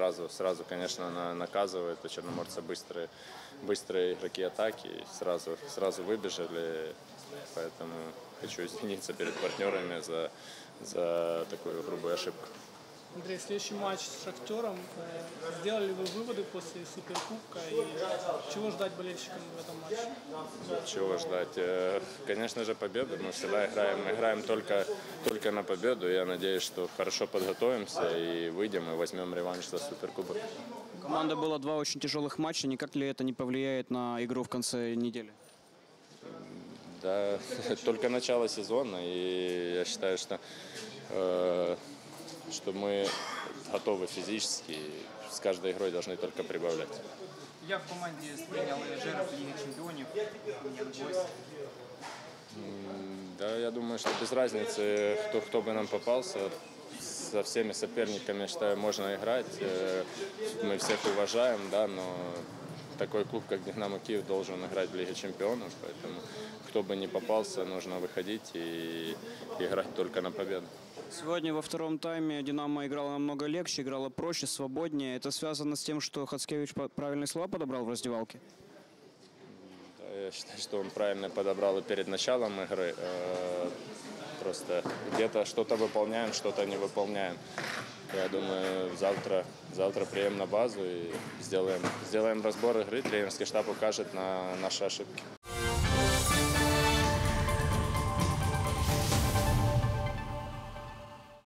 сразу, сразу, конечно, на- наказывает. У Черноморца быстрые, быстрые игроки атаки, сразу, сразу выбежали. Поэтому хочу извиниться перед партнерами за, за такую грубую ошибку. Андрей, следующий матч с Шахтером. Э, Сделали ли вы выводы после Суперкубка и чего ждать болельщикам в этом матче? Чего ждать? Э, Конечно же, победы. Мы всегда играем, играем только, только на победу. Я надеюсь, что хорошо подготовимся и выйдем и возьмем реванш за Суперкубок. У команды было два очень тяжелых матча. Никак ли это не повлияет на игру в конце недели? Да, только начало сезона, и я считаю, что, э, что мы готовы физически, и с каждой игрой должны только прибавлять. Я в команді сприйняв Жереб Ліги Чемпіонів, як гость. Да, я думаю, что без разницы, кто, кто бы нам попался, со всеми соперниками, я считаю, можно играть. Э, Мы всех уважаем, да, но такой клуб, как «Динамо Киев», должен играть в Лиге чемпионов, поэтому кто бы ни попался, нужно выходить и играть только на победу. Сегодня во втором тайме «Динамо» играла намного легче, играла проще, свободнее. Это связано с тем, что Хацкевич правильные слова подобрал в раздевалке? Да, Я считаю, что он правильно подобрал и перед началом игры. Просто где-то что-то выполняем, что-то не выполняем. Я думаю, завтра, завтра приедем на базу и сделаем, сделаем разбор игры. Тренерский штаб укажет на наши ошибки.